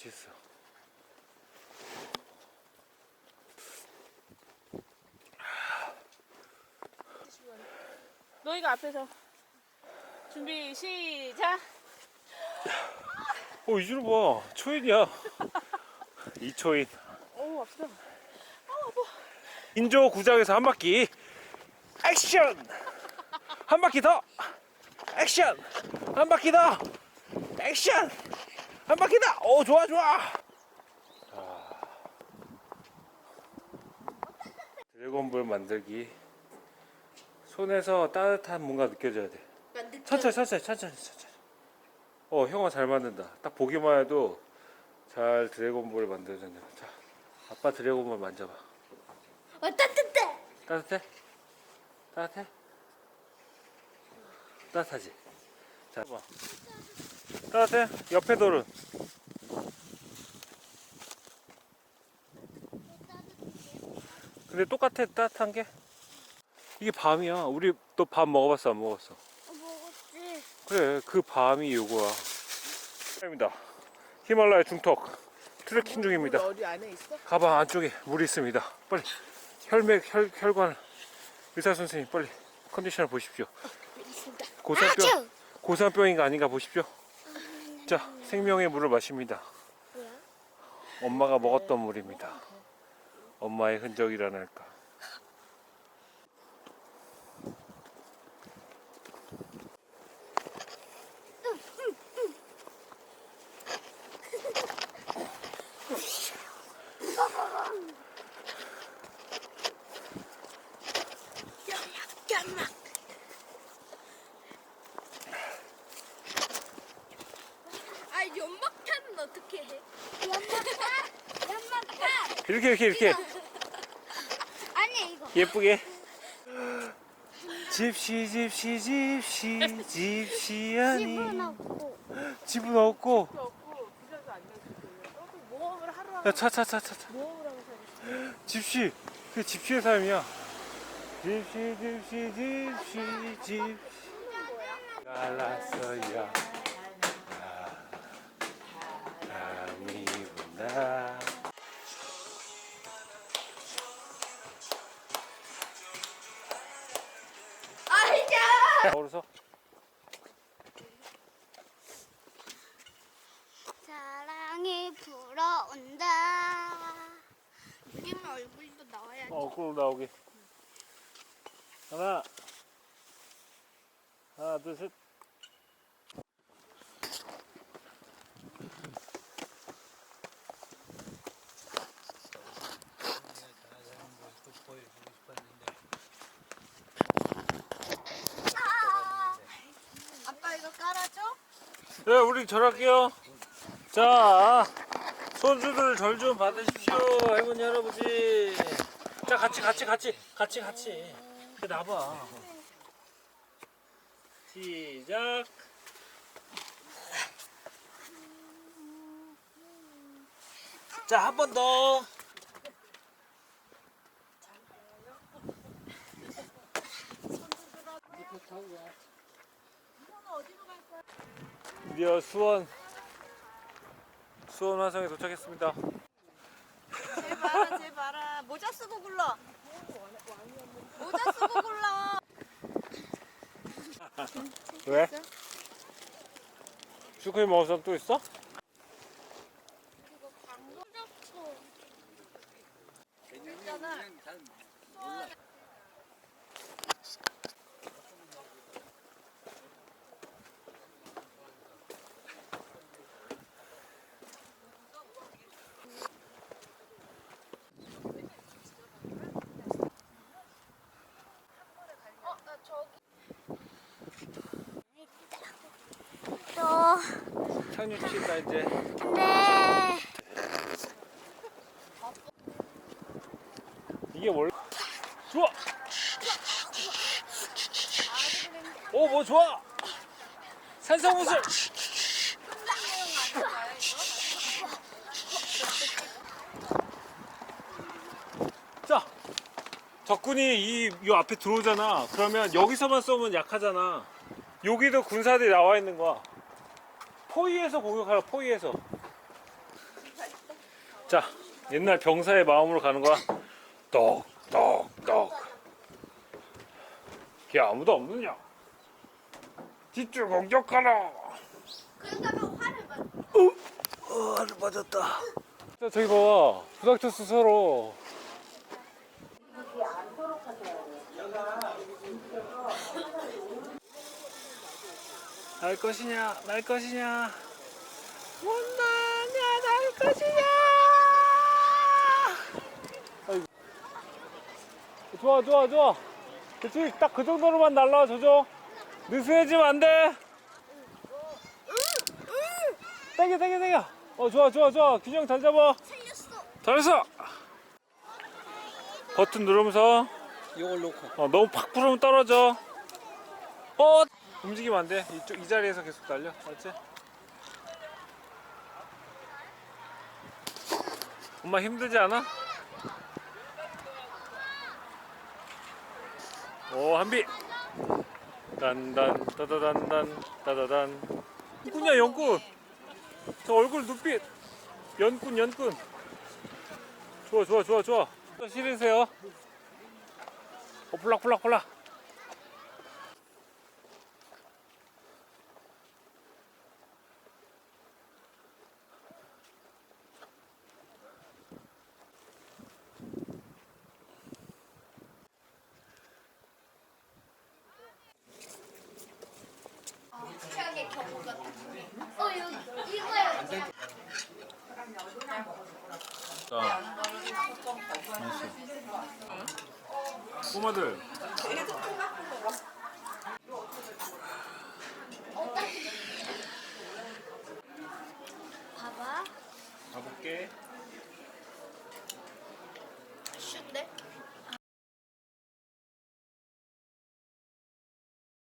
같이 있어. 너희가 앞에서 준비 시작. 어, 이준호 봐. 초인이야. 이초인. 오 아프다. 인조 구장에서 한 바퀴. 액션! 한 바퀴 더! 액션! 한 바퀴 더! 액션! 한 바퀴 더! 오, 좋아, 좋아! 아. 드래곤볼 만들기. 손에서 따뜻한 뭔가 느껴져야 돼. 천천히, 천천히, 천천히, 천천히. 어, 형아 잘 만든다. 딱 보기만 해도 잘 드래곤볼을 만들어준다. 자, 아빠 드래곤볼 만져봐. 어, 따뜻해. 따뜻해? 따뜻해? 따뜻하지? 자, 봐. 따뜻해? 옆에 돌은? 근데 똑같아, 따뜻한 게? 이게 밤이야. 우리 너밤 먹어봤어, 안 먹었어? 어, 먹었지. 그래, 그 밤이 요거야. 입니다. 히말라야 중턱. 트레킹 중입니다. 어디 안에 있어? 가방 안쪽에 물이 있습니다. 빨리 혈맥, 혈, 혈관 의사 선생님 빨리 컨디션을 보십시오. 있습니다. 고산병. 고산병인가 아닌가 보십시오. 자, 생명의 물을 마십니다. 엄마가 먹었던 물입니다. 엄마의 흔적이라할까. 깜막. 아, 연막탄은 어떻게 해? 연막탄? 연막탄? 이렇게 이렇게 이렇게 아니, 이거. 예쁘게. 집시 집시 집시 집시 아니 집은 없고. 집은 없고 없고 부자도 안 내주고. 또 모험을 하러 야차차차 차차 모험을 하면서 하겠어. 집시 그 집시의 삶이야 집시 집시 집시 집시 갈랐어요 걸어서 사랑이 불어온다. 우리는 얼굴도 나와야지. 어 그럼 나오게 하나 하나 둘셋 아빠 이거 깔아줘? 네, 우리 절할게요. 자, 손주들 절 좀 받으십시오, 할머니, 할아버지. 자, 같이, 같이, 같이, 같이, 같이. 이렇게 나봐. 시작. 자, 한 번 더. 드디어 수원 수원 화성에 도착했습니다. 제 봐라 제 봐라 모자 쓰고 굴러 모자 쓰고 굴러 왜? 슈크림 먹을 사람 또 있어? 이거 광고 잡고. 또, 착륙시다 이제. 네. 이게 원래 좋아. 오, 뭐 좋아. 산성무술. 자, 적군이 이, 이 앞에 들어오잖아. 그러면 여기서만 쏘면 약하잖아. 여기도 군사들이 나와 있는 거야. 포위에서 공격하라, 포위에서. 자, 옛날 병사의 마음으로 가는 거야. 똑, 똑, 똑. 걔 아무도 없느냐? 뒤쪽 공격하라. 그러다가 화를 받. 어, 하늘 빠졌다. 자, 저기 봐봐. 부닥쳤어, 서로. 날 것이냐, 날 것이냐. 못나냐, 날 것이냐. 아이고. 좋아, 좋아, 좋아. 그치, 딱 그 정도로만 날라, 저죠. 느슨해지면 안 돼. 당겨 당겨 당겨 어 좋아 좋아 좋아 균형 잘 잡아 살렸어. 잘했어 버튼 누르면서 이걸 놓고 어, 너무 팍 부르면 떨어져 어 움직이면 안 돼. 이쪽 이 자리에서 계속 달려. 알지? 엄마 힘들지 않아? 오 한비. 단단 따다단단 따다단. 연꾼이야 연꾼. 저 얼굴 눈빛. 연꾼 연꾼. 좋아 좋아 좋아 좋아. 또 실으세요. 어 볼락볼락볼락 최악의 경우 같은. 어 여기 이거야. 자 꼬마들